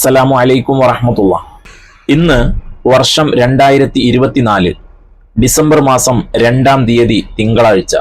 അസ്സലാമു അലൈക്കും വറഹമത്തുള്ള. ഇന്ന് വർഷം രണ്ടായിരത്തി ഇരുപത്തിനാല് ഡിസംബർ മാസം രണ്ടാം തീയതി തിങ്കളാഴ്ച.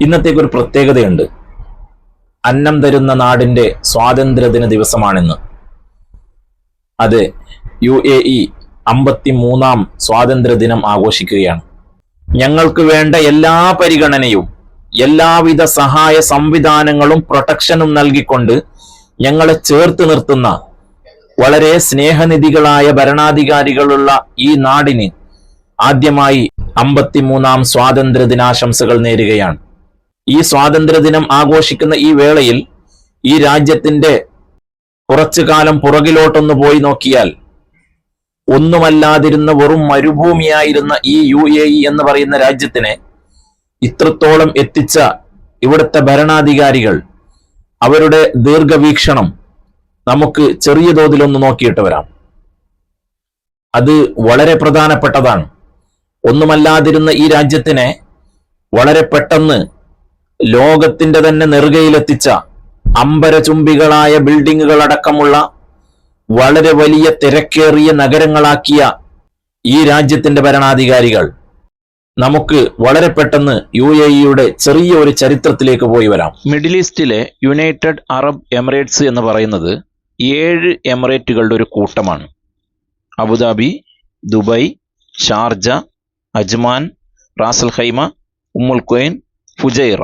ഇന്നത്തേക്കൊരു പ്രത്യേകതയുണ്ട്. അന്നം തരുന്ന നാടിന്റെ സ്വാതന്ത്ര്യദിന ദിവസമാണിന്ന്. അത് യു എ ഇ അമ്പത്തി മൂന്നാം സ്വാതന്ത്ര്യ ദിനം ആഘോഷിക്കുകയാണ്. ഞങ്ങൾക്ക് വേണ്ട എല്ലാ പരിഗണനയും എല്ലാവിധ സഹായ സംവിധാനങ്ങളും പ്രൊട്ടക്ഷനും നൽകിക്കൊണ്ട് ഞങ്ങളെ ചേർത്ത് നിർത്തുന്ന വളരെ സ്നേഹനിധികളായ ഭരണാധികാരികളുള്ള ഈ നാടിന് ആദ്യമായി അമ്പത്തിമൂന്നാം സ്വാതന്ത്ര്യ ദിനാശംസകൾ നേരുകയാണ്. ഈ സ്വാതന്ത്ര്യ ദിനം ആഘോഷിക്കുന്ന ഈ വേളയിൽ ഈ രാജ്യത്തിന്റെ കുറച്ചു കാലം പുറകിലോട്ടൊന്ന് പോയി നോക്കിയാൽ ഒന്നുമല്ലാതിരുന്ന വെറും മരുഭൂമിയായിരുന്ന ഈ യു എ ഇ എന്ന് പറയുന്ന രാജ്യത്തിനെ ഇത്രത്തോളം എത്തിച്ച ഇവിടുത്തെ ഭരണാധികാരികൾ അവരുടെ ദീർഘവീക്ഷണം നമുക്ക് ചെറിയ തോതിലൊന്ന് നോക്കിയിട്ട് വരാം അത് വളരെ പ്രധാനപ്പെട്ടതാണ്. ഒന്നുമല്ലാതിരുന്ന ഈ രാജ്യത്തിനെ വളരെ പെട്ടെന്ന് ലോകത്തിന്റെ തന്നെ നെറുകയിലെത്തിച്ച അമ്പരചുംബികളായ ബിൽഡിങ്ങുകൾ അടക്കമുള്ള വളരെ വലിയ തിരക്കേറിയ നഗരങ്ങളാക്കിയ ഈ രാജ്യത്തിന്റെ ഭരണാധികാരികൾ നമുക്ക് വളരെ പെട്ടെന്ന് യു എ ഇയുടെ ചെറിയ ഒരു ചരിത്രത്തിലേക്ക് പോയി വരാം. മിഡിൽ ഈസ്റ്റിലെ യുണൈറ്റഡ് അറബ് എമിറേറ്റ്സ് എന്ന് പറയുന്നത് ഏഴ് എമിറേറ്റുകളുടെ ഒരു കൂട്ടമാണ്. Abu Dhabi Dubai Sharjah Ajman Ras al Khaimah Umm al Quwain Fujairah.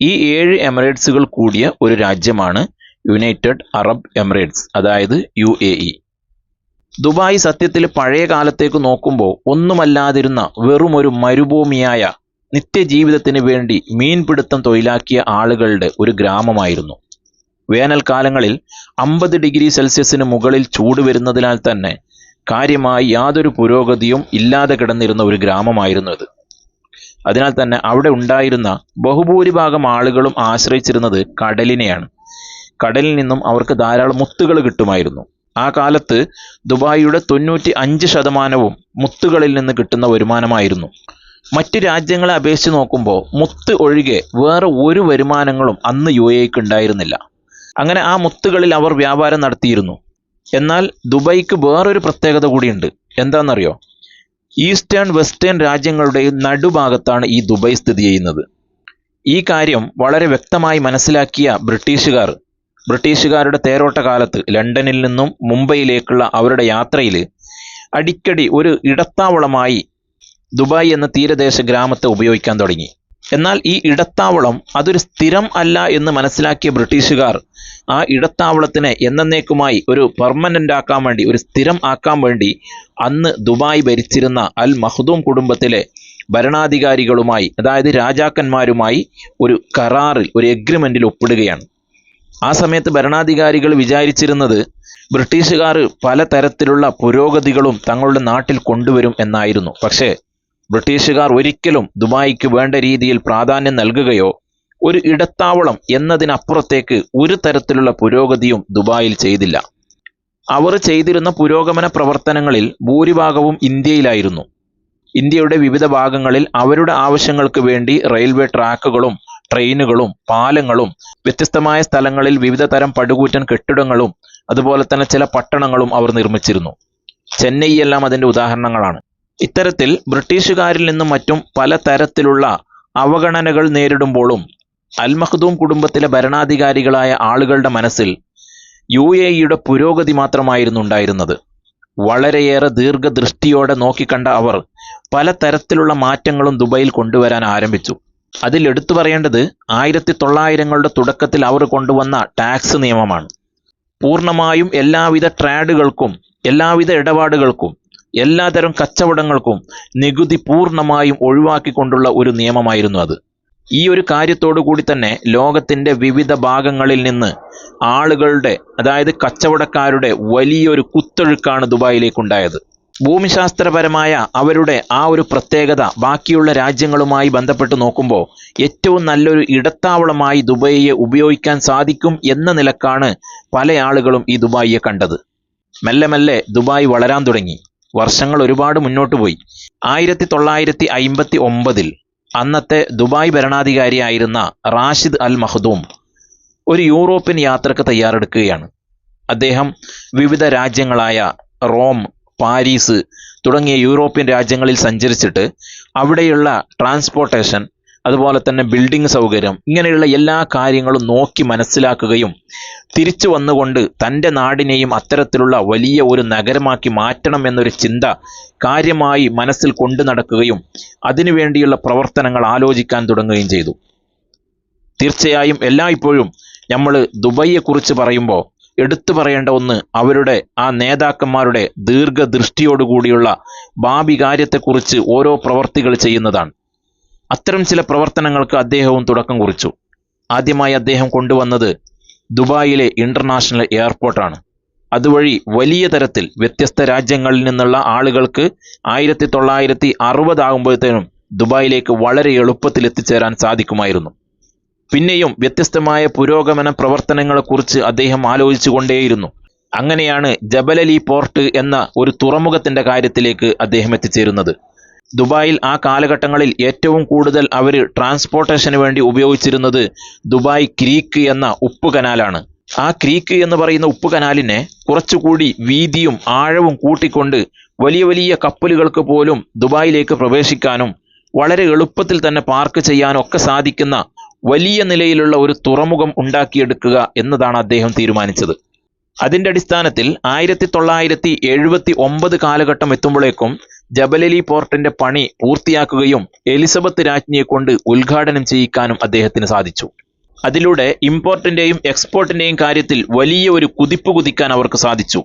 ഈ ഏഴ് എമിറേറ്റ്സുകൾ കൂടിയ ഒരു രാജ്യമാണ് യുണൈറ്റഡ് അറബ് എമിറേറ്റ്സ് അതായത് യു എ ഇ ദുബായ് സത്യത്തിൽ പഴയ കാലത്തേക്ക് നോക്കുമ്പോൾ ഒന്നുമല്ലാതിരുന്ന വെറും ഒരു മരുഭൂമിയായ നിത്യജീവിതത്തിന് വേണ്ടി മീൻപിടുത്തം തൊഴിലാക്കിയ ആളുകളുടെ ഒരു ഗ്രാമമായിരുന്നു. വേനൽക്കാലങ്ങളിൽ അമ്പത് ഡിഗ്രി സെൽഷ്യസിന് മുകളിൽ ചൂട് വരുന്നതിനാൽ തന്നെ കാര്യമായി യാതൊരു പുരോഗതിയും ഇല്ലാതെ കിടന്നിരുന്ന ഒരു ഗ്രാമമായിരുന്നു അത് അതിനാൽ തന്നെ അവിടെ ഉണ്ടായിരുന്ന ബഹുഭൂരിഭാഗം ആളുകളും ആശ്രയിച്ചിരുന്നത് കടലിനെയാണ്. കടലിൽ നിന്നും അവർക്ക് ധാരാളം മുത്തുകൾ കിട്ടുമായിരുന്നു. ആ കാലത്ത് ദുബായിയുടെ തൊണ്ണൂറ്റി അഞ്ച് ശതമാനവും മുത്തുകളിൽ നിന്ന് കിട്ടുന്ന വരുമാനമായിരുന്നു. മറ്റ് രാജ്യങ്ങളെ അപേക്ഷിച്ച് നോക്കുമ്പോൾ മുത്ത് ഒഴികെ വേറെ ഒരു വരുമാനങ്ങളും അന്ന് യു എക്ക് ഉണ്ടായിരുന്നില്ല. അങ്ങനെ ആ മുത്തുകളിൽ അവർ വ്യാപാരം നടത്തിയിരുന്നു. എന്നാൽ ദുബൈക്ക് വേറൊരു പ്രത്യേകത കൂടിയുണ്ട്. എന്താണെന്നറിയോ? ഈസ്റ്റേൺ വെസ്റ്റേൺ രാജ്യങ്ങളുടെ നടുഭാഗത്താണ് ഈ ദുബൈ സ്ഥിതി ചെയ്യുന്നത്. ഈ കാര്യം വളരെ വ്യക്തമായി മനസ്സിലാക്കിയ ബ്രിട്ടീഷുകാർ ബ്രിട്ടീഷുകാരുടെ തേരോട്ട കാലത്ത് ലണ്ടനിൽ നിന്നും മുംബൈയിലേക്കുള്ള അവരുടെ യാത്രയിൽ അടിക്കടി ഒരു ഇടത്താവളമായി ദുബായ് എന്ന തീരദേശ ഗ്രാമത്തെ ഉപയോഗിക്കാൻ തുടങ്ങി. എന്നാൽ ഈ ഇടത്താവളം അതൊരു സ്ഥിരം അല്ല എന്ന് മനസ്സിലാക്കിയ ബ്രിട്ടീഷുകാർ ആ ഇടത്താവളത്തിനെ എന്നേക്കുമായി ഒരു പെർമനന്റ് ആക്കാൻ വേണ്ടി ഒരു സ്ഥിരം ആക്കാൻ വേണ്ടി അന്ന് ദുബായ് ഭരിച്ചിരുന്ന അൽ മഹ്ദൂം കുടുംബത്തിലെ ഭരണാധികാരികളുമായി അതായത് രാജാക്കന്മാരുമായി ഒരു കരാറിൽ ഒരു എഗ്രിമെന്റിൽ ഒപ്പിടുകയാണ്. ആ സമയത്ത് ഭരണാധികാരികൾ വിചാരിച്ചിരുന്നത് ബ്രിട്ടീഷുകാർ പലതരത്തിലുള്ള പുരോഗതികളും തങ്ങളുടെ നാട്ടിൽ കൊണ്ടുവരും എന്നായിരുന്നു. പക്ഷേ ബ്രിട്ടീഷുകാർ ഒരിക്കലും ദുബായിക്ക് വേണ്ട രീതിയിൽ പ്രാധാന്യം നൽകുകയോ ഒരു ഇടത്താവളം എന്നതിനപ്പുറത്തേക്ക് ഒരു തരത്തിലുള്ള പുരോഗതിയും ദുബായിൽ ചെയ്തില്ല. അവർ ചെയ്തിരുന്ന പുരോഗമന പ്രവർത്തനങ്ങളിൽ ഭൂരിഭാഗവും ഇന്ത്യയിലായിരുന്നു. ഇന്ത്യയുടെ വിവിധ ഭാഗങ്ങളിൽ അവരുടെ ആവശ്യങ്ങൾക്ക് വേണ്ടി റെയിൽവേ ട്രാക്കുകളും ട്രെയിനുകളും പാലങ്ങളും വ്യത്യസ്തമായ സ്ഥലങ്ങളിൽ വിവിധ തരം പടുകൂറ്റൻ കെട്ടിടങ്ങളും അതുപോലെ തന്നെ ചില പട്ടണങ്ങളും അവർ നിർമ്മിച്ചിരുന്നു. ചെന്നൈ എല്ലാം അതിന്റെ ഉദാഹരണങ്ങളാണ്. ഇത്തരത്തിൽ ബ്രിട്ടീഷുകാരിൽ നിന്നും മറ്റും പല തരത്തിലുള്ള അവഗണനകൾ നേരിടുമ്പോഴും അൽ കുടുംബത്തിലെ ഭരണാധികാരികളായ ആളുകളുടെ മനസ്സിൽ യു എ ഇയുടെ പുരോഗതി മാത്രമായിരുന്നു ഉണ്ടായിരുന്നത്. വളരെയേറെ ദീർഘദൃഷ്ടിയോടെ നോക്കിക്കണ്ട അവർ പല തരത്തിലുള്ള മാറ്റങ്ങളും ദുബൈയിൽ കൊണ്ടുവരാൻ ആരംഭിച്ചു. അതിൽ എടുത്തു പറയേണ്ടത് ആയിരത്തി തൊള്ളായിരങ്ങളുടെ തുടക്കത്തിൽ അവർ കൊണ്ടുവന്ന ടാക്സ് നിയമമാണ്. പൂർണമായും എല്ലാവിധ ട്രാഡുകൾക്കും എല്ലാവിധ ഇടപാടുകൾക്കും എല്ലാതരം കച്ചവടങ്ങൾക്കും നികുതി പൂർണമായും ഒഴിവാക്കിക്കൊണ്ടുള്ള ഒരു നിയമമായിരുന്നു അത്. ഈ ഒരു കാര്യത്തോടു കൂടി തന്നെ ലോകത്തിന്റെ വിവിധ ഭാഗങ്ങളിൽ നിന്ന് ആളുകളുടെ അതായത് കച്ചവടക്കാരുടെ വലിയൊരു കുത്തൊഴുക്കാണ് ദുബായിലേക്കുണ്ടായത്. ഭൂമിശാസ്ത്രപരമായ അവരുടെ ആ ഒരു പ്രത്യേകത ബാക്കിയുള്ള രാജ്യങ്ങളുമായി ബന്ധപ്പെട്ട് നോക്കുമ്പോൾ ഏറ്റവും നല്ലൊരു ഇടത്താവളമായി ദുബായിയെ ഉപയോഗിക്കാൻ സാധിക്കും എന്ന നിലക്കാണ് പല ആളുകളും ഈ ദുബായിയെ കണ്ടത്. മെല്ലെ മെല്ലെ ദുബായ് വളരാൻ തുടങ്ങി. വർഷങ്ങൾ ഒരുപാട് മുന്നോട്ട് പോയി. ആയിരത്തി തൊള്ളായിരത്തി അയിമ്പത്തി ഒമ്പതിൽ അന്നത്തെ ദുബായ് ഭരണാധികാരിയായിരുന്ന റാഷിദ് അൽ മഹദൂം ഒരു യൂറോപ്യൻ യാത്രയ്ക്ക് തയ്യാറെടുക്കുകയാണ്. അദ്ദേഹം വിവിധ രാജ്യങ്ങളായ റോം പാരീസ് തുടങ്ങിയ യൂറോപ്യൻ രാജ്യങ്ങളിൽ സഞ്ചരിച്ചിട്ട് അവിടെയുള്ള ട്രാൻസ്പോർട്ടേഷൻ അതുപോലെ തന്നെ ബിൽഡിംഗ് സൗകര്യം ഇങ്ങനെയുള്ള എല്ലാ കാര്യങ്ങളും നോക്കി മനസ്സിലാക്കുകയും തിരിച്ചു വന്നുകൊണ്ട് തന്റെ നാടിനെയും അത്തരത്തിലുള്ള വലിയ ഒരു നഗരമാക്കി മാറ്റണം എന്നൊരു ചിന്ത കാര്യമായി മനസ്സിൽ കൊണ്ടു നടക്കുകയും അതിനുവേണ്ടിയുള്ള പ്രവർത്തനങ്ങൾ ആലോചിക്കാൻ തുടങ്ങുകയും ചെയ്തു. തീർച്ചയായും എല്ലായ്പ്പോഴും നമ്മൾ ദുബൈയെക്കുറിച്ച് പറയുമ്പോൾ എടുത്തു പറയേണ്ട ഒന്ന് അവരുടെ ആ നേതാക്കന്മാരുടെ ദീർഘദൃഷ്ടിയോടുകൂടിയുള്ള ഭാവി കാര്യത്തെക്കുറിച്ച് ഓരോ പ്രവർത്തികൾ ചെയ്യുന്നതാണ്. അത്തരം ചില പ്രവർത്തനങ്ങൾക്ക് അദ്ദേഹവും തുടക്കം കുറിച്ചു. ആദ്യമായി അദ്ദേഹം കൊണ്ടുവന്നത് ദുബായിലെ ഇന്റർനാഷണൽ എയർപോർട്ടാണ്. അതുവഴി വലിയ തരത്തിൽ വ്യത്യസ്ത രാജ്യങ്ങളിൽ നിന്നുള്ള ആളുകൾക്ക് ആയിരത്തി തൊള്ളായിരത്തി അറുപതാകുമ്പോഴത്തേനും ദുബായിലേക്ക് വളരെ എളുപ്പത്തിൽ എത്തിച്ചേരാൻ സാധിക്കുമായിരുന്നു. പിന്നെയും വ്യത്യസ്തമായ പുരോഗമന പ്രവർത്തനങ്ങളെക്കുറിച്ച് അദ്ദേഹം ആലോചിച്ചുകൊണ്ടേയിരുന്നു. അങ്ങനെയാണ് ജബലലി പോർട്ട് എന്ന ഒരു തുറമുഖത്തിന്റെ കാര്യത്തിലേക്ക് അദ്ദേഹം എത്തിച്ചേരുന്നത്. ദുബായിൽ ആ കാലഘട്ടങ്ങളിൽ ഏറ്റവും കൂടുതൽ അവർ ട്രാൻസ്പോർട്ടേഷന് വേണ്ടി ഉപയോഗിച്ചിരുന്നത് ദുബായ് ക്രീക്ക് എന്ന ഉപ്പ് കനാലാണ്. ആ ക്രീക്ക് എന്ന് പറയുന്ന ഉപ്പ് കനാലിനെ കുറച്ചുകൂടി വീതിയും ആഴവും കൂട്ടിക്കൊണ്ട് വലിയ വലിയ കപ്പലുകൾക്ക് പോലും ദുബായിലേക്ക് പ്രവേശിക്കാനും വളരെ എളുപ്പത്തിൽ തന്നെ പാർക്ക് ചെയ്യാനും ഒക്കെ സാധിക്കുന്ന വലിയ നിലയിലുള്ള ഒരു തുറമുഖം ഉണ്ടാക്കിയെടുക്കുക എന്നതാണ് അദ്ദേഹം തീരുമാനിച്ചത്. അതിന്റെ അടിസ്ഥാനത്തിൽ ആയിരത്തി തൊള്ളായിരത്തി എഴുപത്തി ഒമ്പത് കാലഘട്ടം എത്തുമ്പോഴേക്കും ജബലലി പോർട്ടിന്റെ പണി പൂർത്തിയാക്കുകയും എലിസബത്ത് രാജ്ഞിയെ കൊണ്ട് ഉദ്ഘാടനം ചെയ്യിക്കാനും അദ്ദേഹത്തിന് സാധിച്ചു. അതിലൂടെ ഇമ്പോർട്ടിന്റെയും എക്സ്പോർട്ടിന്റെയും കാര്യത്തിൽ വലിയ ഒരു കുതിപ്പ് കുതിക്കാൻ അവർക്ക് സാധിച്ചു.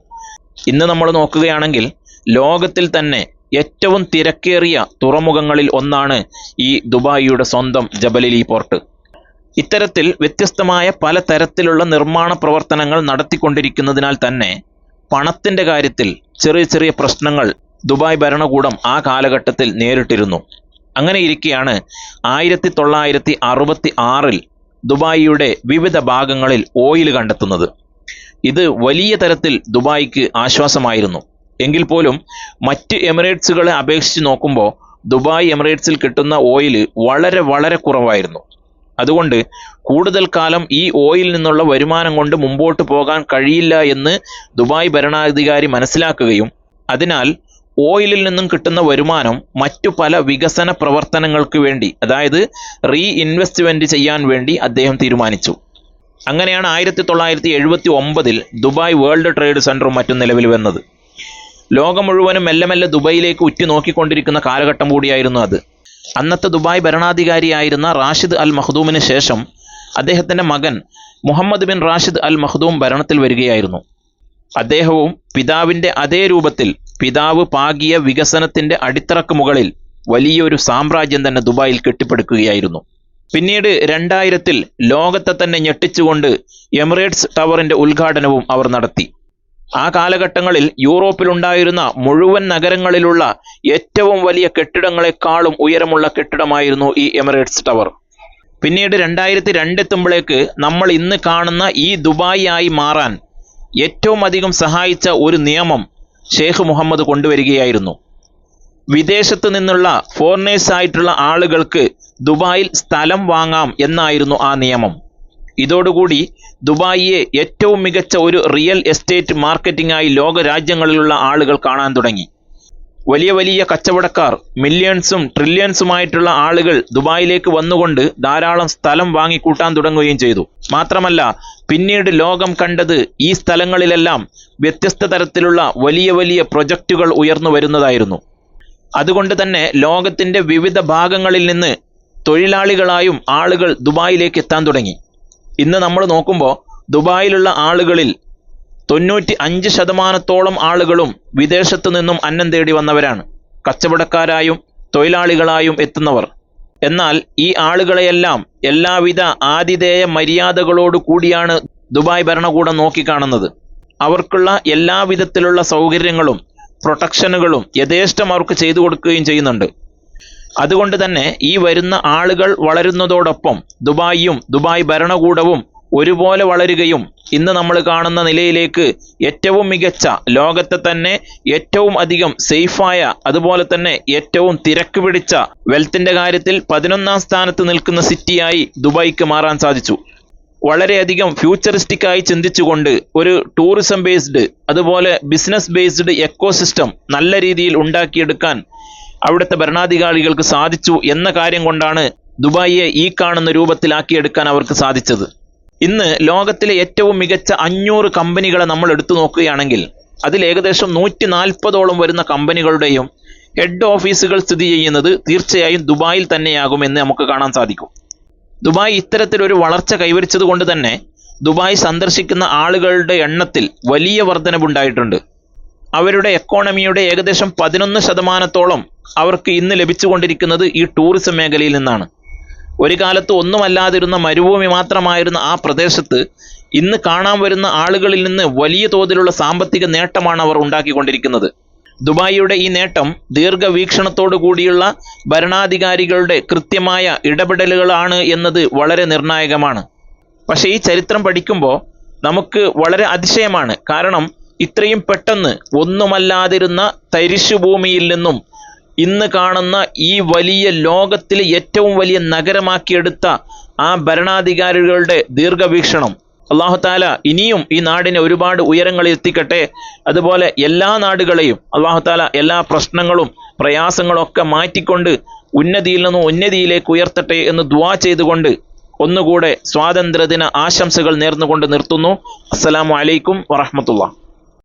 ഇന്ന് നമ്മൾ നോക്കുകയാണെങ്കിൽ ലോകത്തിൽ തന്നെ ഏറ്റവും തിരക്കേറിയ തുറമുഖങ്ങളിൽ ഒന്നാണ് ഈ ദുബായിയുടെ സ്വന്തം ജബലലി പോർട്ട്. ഇത്തരത്തിൽ വ്യത്യസ്തമായ പല തരത്തിലുള്ള നിർമ്മാണ പ്രവർത്തനങ്ങൾ നടത്തിക്കൊണ്ടിരിക്കുന്നതിനാൽ തന്നെ പണത്തിന്റെ കാര്യത്തിൽ ചെറിയ ചെറിയ പ്രശ്നങ്ങൾ ദുബായ് ഭരണകൂടം ആ കാലഘട്ടത്തിൽ നേരിട്ടിരുന്നു. അങ്ങനെ ഇരിക്കെയാണ് ആയിരത്തി തൊള്ളായിരത്തി അറുപത്തി ആറിൽ ദുബായിയുടെ വിവിധ ഭാഗങ്ങളിൽ ഓയിൽ കണ്ടെത്തുന്നത്. ഇത് വലിയ തരത്തിൽ ദുബായിക്ക് ആശ്വാസമായിരുന്നു. എങ്കിൽ പോലും മറ്റ് എമിറേറ്റ്സുകളെ അപേക്ഷിച്ച് നോക്കുമ്പോൾ ദുബായ് എമിറേറ്റ്സിൽ കിട്ടുന്ന ഓയിൽ വളരെ വളരെ കുറവായിരുന്നു. അതുകൊണ്ട് കൂടുതൽ കാലം ഈ ഓയിൽ നിന്നുള്ള വരുമാനം കൊണ്ട് മുമ്പോട്ട് പോകാൻ കഴിയില്ല എന്ന് ദുബായ് ഭരണാധികാരി മനസ്സിലാക്കുകയും അതിനാൽ ഓയിലിൽ നിന്നും കിട്ടുന്ന വരുമാനം മറ്റു പല വികസന പ്രവർത്തനങ്ങൾക്ക് വേണ്ടി അതായത് റീ ഇൻവെസ്റ്റ്മെന്റ് ചെയ്യാൻ വേണ്ടി അദ്ദേഹം തീരുമാനിച്ചു. അങ്ങനെയാണ് ആയിരത്തി തൊള്ളായിരത്തി എഴുപത്തി ഒമ്പതിൽ ദുബായ് വേൾഡ് ട്രേഡ് സെന്ററും മറ്റും നിലവിൽ വന്നത്. ലോകം മുഴുവനും മെല്ലെ മെല്ലെ ദുബായിലേക്ക് ഉറ്റുനോക്കിക്കൊണ്ടിരിക്കുന്ന കാലഘട്ടം കൂടിയായിരുന്നു അത്. അന്നത്തെ ദുബായ് ഭരണാധികാരിയായിരുന്ന റാഷിദ് അൽ മഖ്ദൂമിന് ശേഷം അദ്ദേഹത്തിന്റെ മകൻ Mohammed bin Rashid Al Maktoum ഭരണത്തിൽ വരികയായിരുന്നു. അദ്ദേഹവും പിതാവിന്റെ അതേ രൂപത്തിൽ പിതാവ് പാകിയ വികസനത്തിന്റെ അടിത്തറക്ക് മുകളിൽ വലിയൊരു സാമ്രാജ്യം തന്നെ ദുബായിൽ കെട്ടിപ്പടുക്കുകയായിരുന്നു. പിന്നീട് രണ്ടായിരത്തിൽ ലോകത്തെ തന്നെ ഞെട്ടിച്ചുകൊണ്ട് എമിറേറ്റ്സ് ടവറിന്റെ ഉദ്ഘാടനവും അവർ നടത്തി. ആ കാലഘട്ടങ്ങളിൽ യൂറോപ്പിലുണ്ടായിരുന്ന മുഴുവൻ നഗരങ്ങളിലുള്ള ഏറ്റവും വലിയ കെട്ടിടങ്ങളെക്കാളും ഉയരമുള്ള കെട്ടിടമായിരുന്നു ഈ എമിറേറ്റ്സ് ടവർ. പിന്നീട് രണ്ടായിരത്തി രണ്ടെത്തുമ്പോഴേക്ക് നമ്മൾ ഇന്ന് കാണുന്ന ഈ ദുബായി ആയി മാറാൻ ഏറ്റവും അധികം സഹായിച്ച ഒരു നിയമം ഷെയ്ഖ് മുഹമ്മദ് കൊണ്ടുവരികയായിരുന്നു. വിദേശത്ത് നിന്നുള്ള ഫോറിനേഴ്സ് ആയിട്ടുള്ള ആളുകൾക്ക് ദുബായിൽ സ്ഥലം വാങ്ങാം എന്നായിരുന്നു ആ നിയമം. ഇതോടുകൂടി ദുബായിയെ ഏറ്റവും മികച്ച ഒരു റിയൽ എസ്റ്റേറ്റ് മാർക്കറ്റിംഗായി ലോക രാജ്യങ്ങളിലുള്ള ആളുകൾ കാണാൻ തുടങ്ങി. വലിയ വലിയ കച്ചവടക്കാർ മില്യൺസും ട്രില്യൺസുമായിട്ടുള്ള ആളുകൾ ദുബായിലേക്ക് വന്നുകൊണ്ട് ധാരാളം സ്ഥലം വാങ്ങിക്കൂട്ടാൻ തുടങ്ങുകയും ചെയ്തു. മാത്രമല്ല പിന്നീട് ലോകം കണ്ടത് ഈ സ്ഥലങ്ങളിലെല്ലാം വ്യത്യസ്ത തരത്തിലുള്ള വലിയ വലിയ പ്രൊജക്റ്റുകൾ ഉയർന്നു വരുന്നതായിരുന്നു. അതുകൊണ്ട് തന്നെ ലോകത്തിന്റെ വിവിധ ഭാഗങ്ങളിൽ നിന്ന് തൊഴിലാളികളായും ആളുകൾ ദുബായിലേക്ക് എത്താൻ തുടങ്ങി. ഇന്ന് നമ്മൾ നോക്കുമ്പോൾ ദുബായിലുള്ള ആളുകളിൽ തൊണ്ണൂറ്റി അഞ്ച് ശതമാനത്തോളം ആളുകളും വിദേശത്തു നിന്നും അന്നം തേടി വന്നവരാണ്. കച്ചവടക്കാരായും തൊഴിലാളികളായും എത്തുന്നവർ. എന്നാൽ ഈ ആളുകളെയെല്ലാം എല്ലാവിധ ആതിഥേയ മര്യാദകളോട് കൂടിയാണ് ദുബായ് ഭരണകൂടം നോക്കിക്കാണുന്നത്. അവർക്കുള്ള എല്ലാവിധത്തിലുള്ള സൗകര്യങ്ങളും പ്രൊട്ടക്ഷനുകളും യഥേഷ്ടം അവർക്ക് ചെയ്തു കൊടുക്കുകയും ചെയ്യുന്നുണ്ട്. അതുകൊണ്ട് തന്നെ ഈ വരുന്ന ആളുകൾ വളരുന്നതോടൊപ്പം ദുബായിയും ദുബായ് ഭരണകൂടവും ഒരുപോലെ വളരുകയും ഇന്ന് നമ്മൾ കാണുന്ന നിലയിലേക്ക് ഏറ്റവും മികച്ച ലോകത്തെ തന്നെ ഏറ്റവും അധികം സേഫായ അതുപോലെ തന്നെ ഏറ്റവും തിരക്ക് പിടിച്ച വെൽത്തിന്റെ കാര്യത്തിൽ പതിനൊന്നാം സ്ഥാനത്ത് നിൽക്കുന്ന സിറ്റിയായി ദുബായിക്ക് മാറാൻ സാധിച്ചു. വളരെയധികം ഫ്യൂച്ചറിസ്റ്റിക് ആയി ചിന്തിച്ചുകൊണ്ട് ഒരു ടൂറിസം ബേസ്ഡ് അതുപോലെ ബിസിനസ് ബേസ്ഡ് എക്കോസിസ്റ്റം നല്ല രീതിയിൽ ഉണ്ടാക്കിയെടുക്കാൻ അവിടുത്തെ ഭരണാധികാരികൾക്ക് സാധിച്ചു എന്ന കാര്യം കൊണ്ടാണ് ദുബായിയെ ഈ കാണുന്ന രൂപത്തിലാക്കിയെടുക്കാൻ അവർക്ക് സാധിച്ചത്. ഇന്ന് ലോകത്തിലെ ഏറ്റവും മികച്ച അഞ്ഞൂറ് കമ്പനികളെ നമ്മൾ എടുത്തു നോക്കുകയാണെങ്കിൽ അതിൽ ഏകദേശം നൂറ്റി നാൽപ്പതോളം വരുന്ന കമ്പനികളുടെയും ഹെഡ് ഓഫീസുകൾ സ്ഥിതി ചെയ്യുന്നത് തീർച്ചയായും ദുബായിൽ തന്നെയാകുമെന്ന് നമുക്ക് കാണാൻ സാധിക്കും. ദുബായ് ഇത്തരത്തിലൊരു വളർച്ച കൈവരിച്ചത് കൊണ്ട് തന്നെ ദുബായ് സന്ദർശിക്കുന്ന ആളുകളുടെ എണ്ണത്തിൽ വലിയ വർധനവുണ്ടായിട്ടുണ്ട്. അവരുടെ എക്കോണമിയുടെ ഏകദേശം പതിനൊന്ന് ശതമാനത്തോളം അവർക്ക് ഇന്ന് ലഭിച്ചുകൊണ്ടിരിക്കുന്നത് ഈ ടൂറിസം മേഖലയിൽ നിന്നാണ്. ഒരു കാലത്ത് ഒന്നുമല്ലാതിരുന്ന മരുഭൂമി മാത്രമായിരുന്ന ആ പ്രദേശത്ത് ഇന്ന് കാണാൻ വരുന്ന ആളുകളിൽ നിന്ന് വലിയ തോതിലുള്ള സാമ്പത്തിക നേട്ടമാണ് അവർ ഉണ്ടാക്കിക്കൊണ്ടിരിക്കുന്നത്. ദുബായിയുടെ ഈ നേട്ടം ദീർഘവീക്ഷണത്തോടു കൂടിയുള്ള ഭരണാധികാരികളുടെ കൃത്യമായ ഇടപെടലുകളാണ് എന്നത് വളരെ നിർണായകമാണ്. പക്ഷേ ഈ ചരിത്രം പഠിക്കുമ്പോൾ നമുക്ക് വളരെ അതിശയമാണ്. കാരണം ഇത്രയും പെട്ടെന്ന് ഒന്നുമല്ലാതിരുന്ന തരിശുഭൂമിയിൽ നിന്നും ഇന്ന് കാണുന്ന ഈ വലിയ ലോകത്തിലെ ഏറ്റവും വലിയ നഗരമാക്കിയെടുത്ത ആ ഭരണാധികാരികളുടെ ദീർഘവീക്ഷണം. അള്ളാഹു താല ഇനിയും ഈ നാടിനെ ഒരുപാട് ഉയരങ്ങളിൽ എത്തിക്കട്ടെ. അതുപോലെ എല്ലാ നാടുകളെയും അള്ളാഹു താല എല്ലാ പ്രശ്നങ്ങളും പ്രയാസങ്ങളും ഒക്കെ മാറ്റിക്കൊണ്ട് ഉന്നതിയിൽ നിന്നും ഉന്നതിയിലേക്ക് ഉയർത്തട്ടെ എന്ന് ദുവാ ചെയ്തുകൊണ്ട് ഒന്നുകൂടെ സ്വാതന്ത്ര്യദിന ആശംസകൾ നേർന്നുകൊണ്ട് നിർത്തുന്നു. അസ്സലാമു അലൈക്കും വറഹമത്തുള്ള